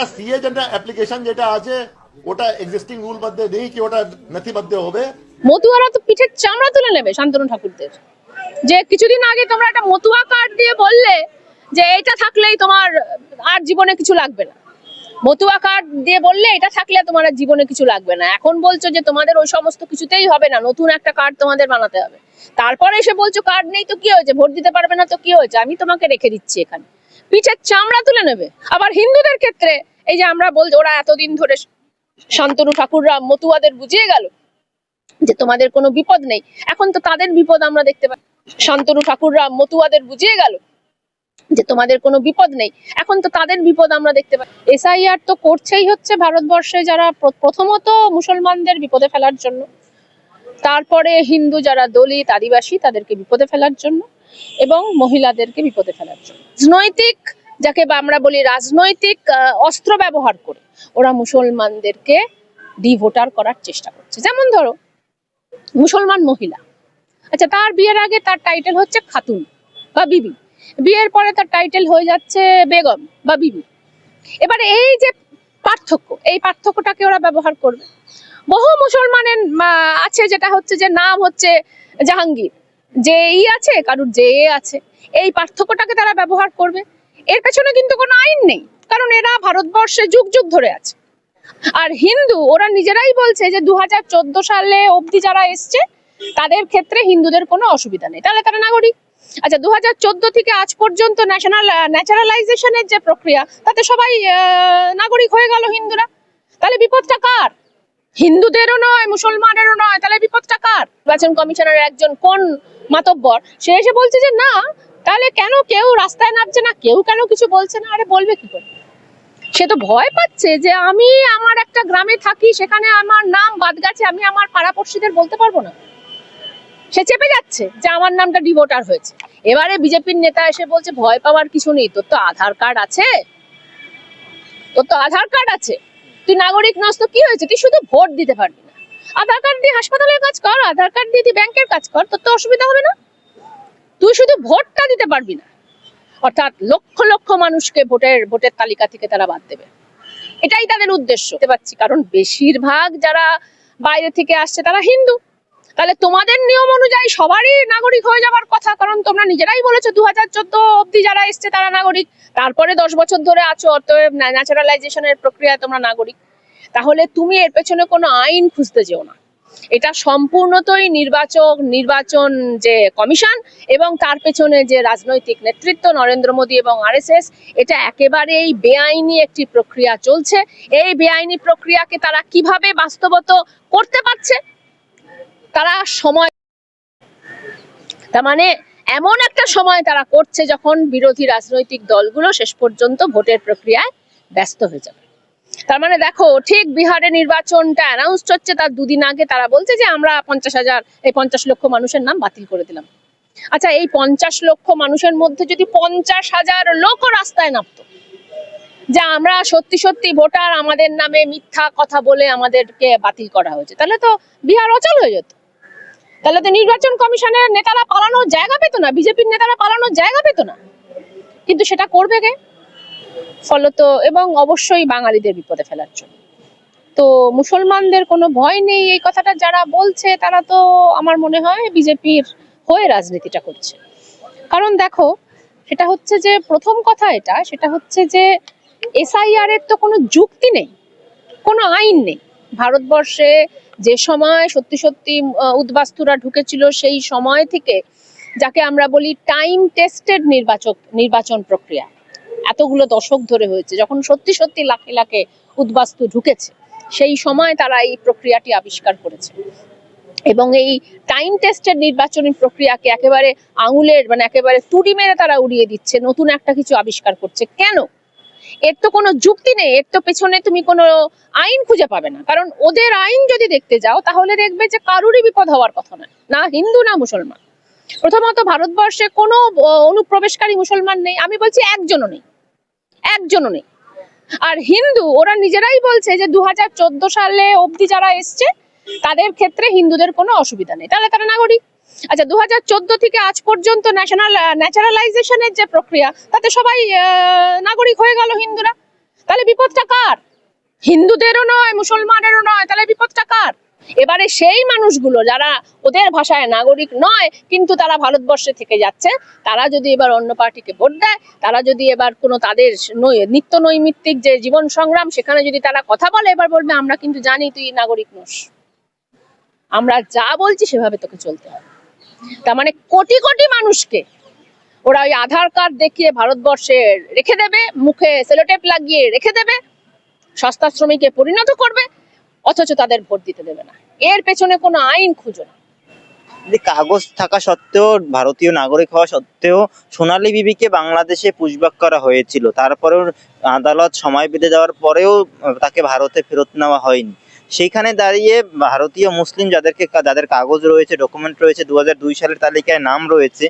এটা সিএ যেটা অ্যাপ্লিকেশন যেটা আছে, ওটা এক্সিস্টিং রুল মধ্যে নেই কি ওটা নথিবদ্ধ হবে। মতুয়ারা তো পিঠের চামড়া তুলে নেবে শান্তনু ঠাকুরদের। যে কিছুদিন আগে তোমরা একটা মতুয়া কার্ড দিয়ে বললে যে এটা থাকলেই তোমার আর জীবনে কিছু লাগবে না। মতুয়া কার্ড দিয়ে বললে এটা থাকলে তোমার আর জীবনে কিছু লাগবে না। এখন বলছো যে তোমাদের ওই সমস্ত কিছুতেই হবে না, নতুন একটা কার্ড তোমাদের বানাতে হবে। তারপরে এসে বলছো কার্ড নেই তো কি হয়েছে? ভোট দিতে পারবে না তো কি হয়েছে? আমি তোমাকে রেখে দিচ্ছি এখানে। পিঠের চামড়া তুলে নেবে। আবার হিন্দুদের ক্ষেত্রে এই যে আমরা বলছি, ওরা এতদিন ধরে শান্তনু ঠাকুররা মতুয়াদের বুঝিয়ে গেল যে তোমাদের কোনো বিপদ নেই। এখন তো তাদের বিপদ আমরা দেখতে পাই শান্তনু ঠাকুররা মতুয়াদের বুঝিয়ে গেল যে তোমাদের কোনো বিপদ নেই। এখন তো তাদের বিপদ আমরা দেখতে পাই এসআইআর তো করছেই হচ্ছে ভারতবর্ষে যারা প্রথমত মুসলমানদের বিপদে ফেলার জন্য, তারপরে হিন্দু যারা দলিত, আদিবাসী, তাদেরকে বিপদে ফেলার জন্য এবং মহিলাদেরকে বিপদে ফেলার জন্য। রাজনৈতিক যাকে আমরা বলি রাজনৈতিক অস্ত্র ব্যবহার করে, ওরা মুসলমানদেরকে ডিভোটার করার চেষ্টা করছে। যেমন ধরো, মুসলমান মহিলা। আচ্ছা তার বিয়ের আগে তার টাইটেল হচ্ছে খাতুন বা বিবি। বিয়ের পরে তার টাইটেল হয়ে যাচ্ছে বেগম বা বিবি। এবারে এই যে পার্থক্য, এই পার্থক্যটাকে ওরা ব্যবহার করবে। বহু মুসলমানের আছে যেটা হচ্ছে যে নাম হচ্ছে জাহাঙ্গীর। যে ই আছে, কারুর যে এ আছে, এই পার্থক্যটাকে তারা ব্যবহার করবে। এর পেছনে কিন্তু কোনো আইন নেই, কারণ এরা ভারতবর্ষে যুগ যুগ ধরে আছে। আর হিন্দু, ওরা নিজেরাই বলছে যে দু হাজার চোদ্দ সালে অবধি যারা এসছে, তাদের ক্ষেত্রে হিন্দুদের কোনো অসুবিধা নেই। তাহলে তারা নাগরিক। আচ্ছা দু চোদ্দ থেকে আজ পর্যন্ত ন্যাশনাল ন্যাচারালাইজেশনের যে প্রক্রিয়া, তাতে সবাই নাগরিক হয়ে গেল হিন্দুরা। তাহলে বিপদটা কার? হিন্দুদেরও নয়, মুসলমানেরও নয়, তাহলে বিপদটা কার? নির্বাচন কমিশনের একজন কোন মাতব্বর, সে এসে বলছে যে না তাহলে কেন কেউ রাস্তায় নামছে না? কেউ কেন কিছু বলছে না? আরে বলবে কি করে? সে তো ভয় পাচ্ছে যে আমি আমার একটা গ্রামে থাকি, সেখানে আমার নাম বাদ গেছে, আমি আমার পাড়াপড়শিদের বলতে পারব না? সে চেপে যাচ্ছে যে আমার নামটা ডিভোটার হয়েছে। এবারে বিজেপির নেতা এসে বলছে, ভয় পাওয়ার কিছু নেই, তোর তো আধার কার্ড আছে? তোর তো আধার কার্ড আছে। তুই নাগরিক নস তো কি হয়েছে? তুই শুধু ভোট দিতে পারবি না। আধার কার্ড দিয়ে হাসপাতালের কাজ কর, আধার কার্ড দিয়ে তুই ব্যাংকের কাজ কর, তোর তো অসুবিধা হবে না? তুই শুধু ভোটটা দিতে পারবি না। অর্থাৎ লক্ষ লক্ষ মানুষকে ভোটের ভোটের তালিকা থেকে তারা বাদ দেবে। এটাই তাদের উদ্দেশ্য। পাচ্ছি কারণ বেশিরভাগ যারা বাইরে থেকে আসছে, তারা হিন্দু। তাহলে তোমাদের নিয়ম অনুযায়ী সবারই নাগরিক হয়ে যাওয়ার কথা, কারণ তোমরা নিজেরাই বলেছ দু হাজার চোদ্দ অব্দি যারা এসছে, তারা নাগরিক। তারপরে দশ বছর ধরে আছো, অতএব ন্যাচারালাইজেশনের প্রক্রিয়ায় তোমরা নাগরিক। তাহলে তুমি এর পেছনে কোনো আইন খুঁজতে যেও না। এটা সম্পূর্ণতই নির্বাচক, নির্বাচন যে কমিশন এবং তার পেছনে যে রাজনৈতিক নেতৃত্ব নরেন্দ্র মোদী এবং আরএসএস, এটা একেবারেই বেআইনি একটি প্রক্রিয়া চলছে। এই বেআইনি প্রক্রিয়াকে তারা কীভাবে বাস্তবত করতে পারছে? তারা সময় তার মানে এমন একটা সময় তারা করছে যখন বিরোধী রাজনৈতিক দলগুলো শেষ পর্যন্ত ভোটের প্রক্রিয়ায় ব্যস্ত হয়ে যাবে। তার মানে দেখো, ঠিক বিহারে নির্বাচনটা অ্যানাউন্স হচ্ছে, তার দুদিন আগে তারা বলছে যে আমরা পঞ্চাশ হাজার, এই পঞ্চাশ লক্ষ মানুষের নাম বাতিল করে দিলাম। আচ্ছা এই পঞ্চাশ লক্ষ মানুষের মধ্যে যদি পঞ্চাশ হাজার লোকও রাস্তায় নামতো, যে আমরা সত্যি সত্যি ভোটার, আমাদের নামে মিথ্যা কথা বলে আমাদেরকে বাতিল করা হয়েছে, তাহলে তো বিহার অচল হয়ে যেত। তাহলে তো নির্বাচন কমিশনের নেতারা পালানোর জায়গা পেতো না, বিজেপির নেতারা পালানোর জায়গা পেতো না। কিন্তু সেটা করবে কে? ফলত এবং অবশ্যই বাঙালিদের বিপদে ফেলার জন্য। তো মুসলমানদের কোনো ভয় নেই এই কথাটা যারা বলছে, তারা তো আমার মনে হয় বিজেপির হয়ে রাজনীতিটা করছে। কারণ দেখো, সেটা হচ্ছে যে প্রথম কথা এটা, সেটা হচ্ছে যে এসআইআর এর তো কোনো যুক্তি নেই, কোনো আইন নেই। ভারতবর্ষে যে সময় সত্যি সত্যি উদ্বাস্তুরা ঢুকেছিল সেই সময় থেকে, যাকে আমরা বলি টাইম টেস্টেড নির্বাচক, নির্বাচন প্রক্রিয়া। এতগুলো দশক ধরে হয়েছে, যখন সত্যি সত্যি লাখে লাখে উদ্বাস্তু ঢুকেছে, সেই সময় তারা এই প্রক্রিয়াটি আবিষ্কার করেছে। এবং এই টাইম টেস্টের নির্বাচনী প্রক্রিয়াকে একেবারে আঙুলের মানে একেবারে তুড়ি মেরে তারা উড়িয়ে দিচ্ছে, নতুন একটা কিছু আবিষ্কার করছে। কেন? এর তো কোনো যুক্তি নেই, এর তো পেছনে তুমি কোনো আইন খুঁজে পাবে না। কারণ ওদের আইন যদি দেখতে যাও, তাহলে দেখবে যে কারুরই বিপদ হওয়ার কথা নয় না হিন্দু, না মুসলমান। প্রথমত ভারতবর্ষে কোনো অনুপ্রবেশকারী মুসলমান নেই, আমি বলছি একজনও নেই। একজনও নেই। আর হিন্দু, ওরা নিজেরাই বলছে যে দু হাজার চোদ্দ সালে অবধি যারা এসছে, তাদের ক্ষেত্রে হিন্দুদের কোনো অসুবিধা নেই। তাহলে তারা নাগরিক। আচ্ছা দু হাজার চোদ্দ থেকে আজ পর্যন্ত ন্যাশনাল ন্যাচারালাইজেশনের যে প্রক্রিয়া, তাতে সবাই নাগরিক হয়ে গেল হিন্দুরা। তাহলে বিপদটা কার? হিন্দুদেরও নয়, মুসলমানেরও নয়, তাহলে বিপদটা কার? এবারে সেই মানুষগুলো যারা ওদের ভাষায় নাগরিক নয়, কিন্তু তারা ভারতবর্ষে থেকে যাচ্ছে, তারা যদি এবার অন্য পার্টিকে ভোট দেয়, তারা যদি এবার কোনো তাদের নিত্য নৈমিত্তিক যে জীবন সংগ্রাম, সেখানে যদি তারা কথা বলে, এবার বলবে, আমরা কিন্তু জানি তুই নাগরিক নোস। আমরা যা বলছি, সেভাবে তোকে চলতে হবে। তার মানে কোটি কোটি মানুষকে ওরা ওই আধার কার্ড দেখিয়ে ভারতবর্ষে রেখে দেবে, মুখে সেলোটেপ লাগিয়ে রেখে দেবে, সস্তা শ্রমিকে পরিণত করবে অথচ তাদের ভোট দিতে দেবে না। এর পেছনে কোনো আইন খুঁজো না। কাগজ থাকা সত্ত্বেও, ভারতীয় নাগরিক হওয়া সত্ত্বেও সোনালী বিবিকে বাংলাদেশে পুষবাক করা হয়েছিল, তারপরেও আদালত সময় বেঁধে দেওয়ার পরেও তাকে ভারতে ফেরত নেওয়া হয়নি। সেইখানে দাঁড়িয়ে ভারতীয় মুসলিম যাদেরকে, যাদের কাগজ রয়েছে, ডকুমেন্ট রয়েছে দু সালের তালিকায় নাম রয়েছে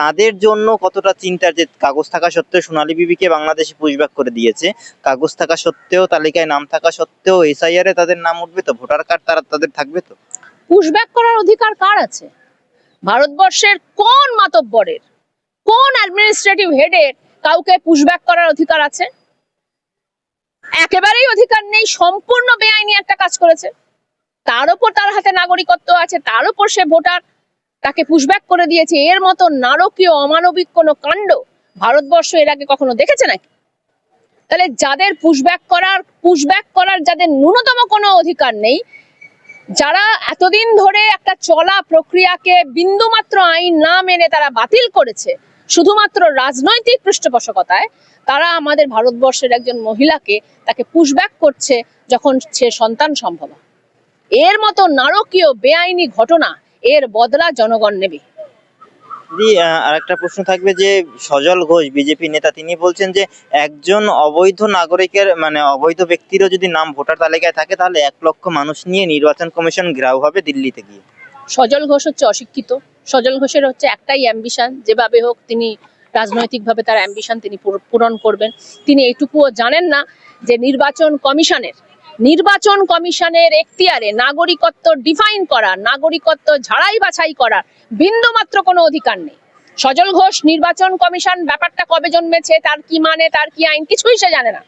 তাদের জন্য কতটা চিন্তার যে কাগজ থাকা সত্ত্বেও সোনালী বিবিকে বাংলাদেশে পুশব্যাক করে দিয়েছে। কাগজ থাকা সত্ত্বেও, তালিকায় নাম থাকা সত্ত্বেও এসআইআর এ তাদের নাম উঠবে তো? ভোটার কার্ড তারা তাদের থাকবে তো? পুশব্যাক করার অধিকার কার আছে? ভারতবর্ষের কোন মাতব্বরের, কোন অ্যাডমিনিস্ট্রেটিভ হেডের কাউকে পুশব্যাক করার অধিকার আছে? একেবারেই অধিকার নেই, সম্পূর্ণ বেআইনি একটা কাজ করেছে। তার উপর তার হাতে নাগরিকত্ব আছে, তার উপর সে ভোটার তাকে পুশব্যাক করে দিয়েছে। এর মতো নারকীয়, অমানবিক কোনো কাণ্ড ভারতবর্ষ এর আগে কখনো দেখেছে নাকি? তাহলে যাদের পুশব্যাক করার পুশব্যাক করার যাদের ন্যূনতম কোনো অধিকার নেই, যারা এতদিন ধরে একটা চলা প্রক্রিয়াকে বিন্দুমাত্র আইন না মেনে তারা বাতিল করেছে, শুধুমাত্র রাজনৈতিক পৃষ্ঠপোষকতায়, তারা আমাদের ভারতবর্ষের একজন মহিলাকে তাকে পুশব্যাক করছে যখন সে সন্তান সম্ভব। এর মতো নারকীয় বেআইনি ঘটনা এর বদলা জনগণ নেবে। দি আর একটা প্রশ্ন থাকবে যে সজল ঘোষ বিজেপি নেতা তিনি বলছেন যে একজন অবৈধ নাগরিকের মানে অবৈধ ব্যক্তিরও যদি নাম ভোটার তালিকায় থাকে তাহলে এক লক্ষ মানুষ নিয়ে নির্বাচন কমিশন ঘেরাও হবে দিল্লিতে গিয়ে। সজল ঘোষ হচ্ছে অশিক্ষিত। সজল ঘোষের হচ্ছে একটাই অ্যাম্বিশন যেভাবে হোক তিনি রাজনৈতিকভাবে তার অ্যাম্বিশন তিনি পূরণ করবেন। তিনি এইটুকুও জানেন না যে নির্বাচন কমিশনের নির্বাচন কমিশনের এখতিয়ারে নাগরিকত্ব ডিফাইন করা, নাগরিকত্ব ঝাড়াই বাছাই করার বিন্দুমাত্র কোনো অধিকার নেই। সজল ঘোষ, নির্বাচন কমিশন ব্যাপারটা কবে জন্মেছে, তার কি মানে তার কি আইন, কিছুই সে জানে না।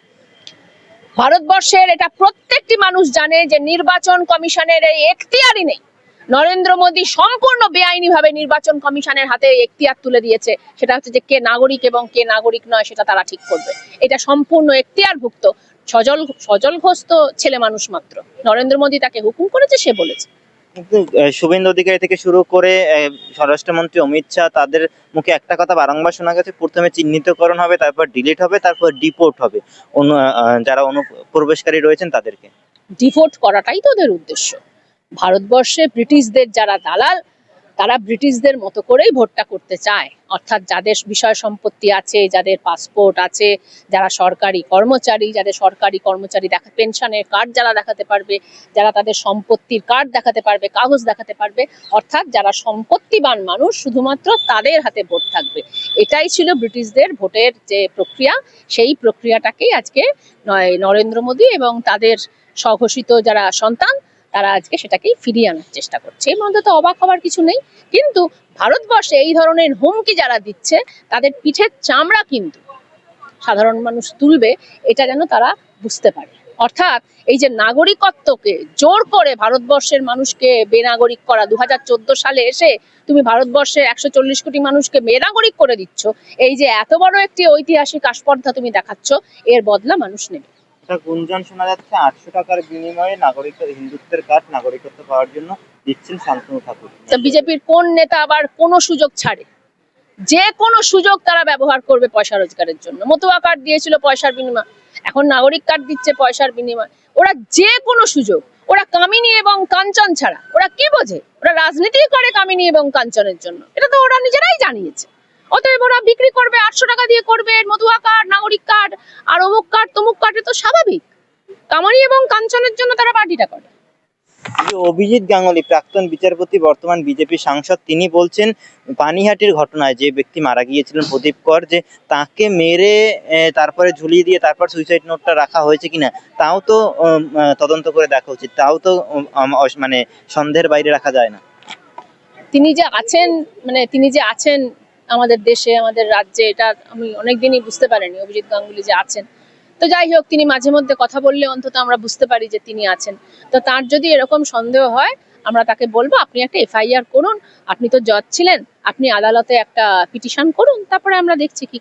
ভারতবর্ষের এটা প্রত্যেকটি মানুষ জানে যে নির্বাচন কমিশনের এই এখতিয়ারই নেই। নরেন্দ্র মোদী সম্পূর্ণ বেআইনি ভাবে নির্বাচন কমিশনের হাতে এখতিয়ার তুলে দিয়েছে। সেটা হচ্ছে যে কে নাগরিক এবং কে নাগরিক নয়, সেটা তারা ঠিক করবে। এটা সম্পূর্ণ এখতিয়ারভুক্ত সজল সজল ঘোষ তো ছেলে মানুষ মাত্র। নরেন্দ্র মোদী তাকে হুকুম করেছে সে বলেছে। শুভেন্দু অধিকারী থেকে শুরু করে স্বরাষ্ট্রমন্ত্রী অমিত শাহ তাদের মুখে একটা কথা বারংবার শোনা গেছে প্রথমে চিহ্নিতকরণ হবে তারপর ডিলিট হবে তারপর ডিপোর্ট হবে। অনু যারা অনুপ্রবেশকারী রয়েছেন তাদেরকে। ডিপোর্ট করাটাই তো ওদের উদ্দেশ্য। ভারতবর্ষে ব্রিটিশদের যারা দালাল তারা ব্রিটিশদের মতো করেই ভোটটা করতে চায়। অর্থাৎ যাদের বিষয় সম্পত্তি আছে, যাদের পাসপোর্ট আছে, যারা সরকারি কর্মচারী, যাদের সরকারি কর্মচারী দেখা, পেনশনের কার্ড যারা দেখাতে পারবে, যারা তাদের সম্পত্তির কার্ড দেখাতে পারবে, কাগজ দেখাতে পারবে, অর্থাৎ যারা সম্পত্তিবান মানুষ শুধুমাত্র তাদের হাতে ভোট থাকবে। এটাই ছিল ব্রিটিশদের ভোটের যে প্রক্রিয়া, সেই প্রক্রিয়াটাকেই আজকে নয়, নরেন্দ্র মোদী এবং তাদের স্বঘোষিত যারা সন্তান তারা আজকে সেটাকেই ফিরিয়ে আনার চেষ্টা করছে। এর মধ্যে তো অবাক হওয়ার কিছু নেই। কিন্তু ভারতবর্ষে এই ধরনের হুমকি যারা দিচ্ছে, তাদের পিঠের চামড়া কিন্তু সাধারণ মানুষ তুলবে, এটা যেন তারা বুঝতে পারে। অর্থাৎ এই যে নাগরিকত্বকে জোর করে ভারতবর্ষের মানুষকে বেনাগরিক করা দু হাজার চোদ্দ সালে এসে তুমি ভারতবর্ষের একশো চল্লিশ কোটি মানুষকে বেনাগরিক করে দিচ্ছ, এই যে এত বড় একটি ঐতিহাসিক আস্পর্ধা তুমি দেখাচ্ছ, এর বদলা মানুষ নেবে। একটা গুঞ্জন শোনা যাচ্ছে, আটশো টাকার বিনিময়ে নাগরিক, হিন্দুত্বের কার্ড নাগরিকত্ব পাওয়ার জন্য দিচ্ছেন শান্তনু ঠাকুর। বিজেপির কোন নেতা আবার কোনো সুযোগ ছাড়ে? যে কোনো সুযোগ তারা ব্যবহার করবে পয়সা রোজগারের জন্য। মতুয়া কার্ড দিয়েছিল পয়সার বিনিময়, এখন নাগরিক কার্ড দিচ্ছে পয়সার বিনিময়। ওরা যে কোনো সুযোগ, ওরা কামিনী এবং কাঞ্চন ছাড়া, ওরা কি বোঝে? ওরা রাজনীতি করে কামিনী এবং কাঞ্চনের জন্য। এটা তো ওরা নিজেরাই জানিয়েছে। অতএব ওরা বিক্রি করবে আটশো টাকা দিয়ে করবে মধুয়া কার্ড নাগরিক কার্ড আর অমুক কার্ড তমুক কার্ড তো স্বাভাবিক। কামানি এবং কাঞ্চনের জন্য তারা পার্টিটা করে। অভিজিৎ গাঙ্গুলি প্রাক্তন বিচারপতি বর্তমান বিজেপি সাংসদ। তিনি বলছেন পানিহাটির ঘটনায় যে ব্যক্তি মারা গিয়েছিলেন প্রদীপ কর যে তাকে মেরে তারপরে ঝুলিয়ে দিয়ে তারপর সুইসাইড নোটটা রাখা হয়েছে কিনা তাও তো তদন্ত করে দেখা উচিত। তাও তো মানে সন্দেহের বাইরে রাখা যায় না। তিনি যে আছেন মানে তিনি যে আছেন আমাদের দেশে, আমাদের রাজ্যে, এটা আমি অনেকদিনই বুঝতে পারিনি, অভিজিৎ গাঙ্গুলি যে আছেন। তো যাই হোক, তিনি মাঝে মধ্যে কথা বললে অন্তত আমরা বুঝতে পারি যে তিনি আছেন। তো তার যদি এরকম সন্দেহ হয়, আমরা তাকে বলব, আপনি একটা এফআইআর করুন, আপনি তো জজ ছিলেন, আপনি আদালতে একটা পিটিশন করুন, তারপরে আমরা দেখছি কি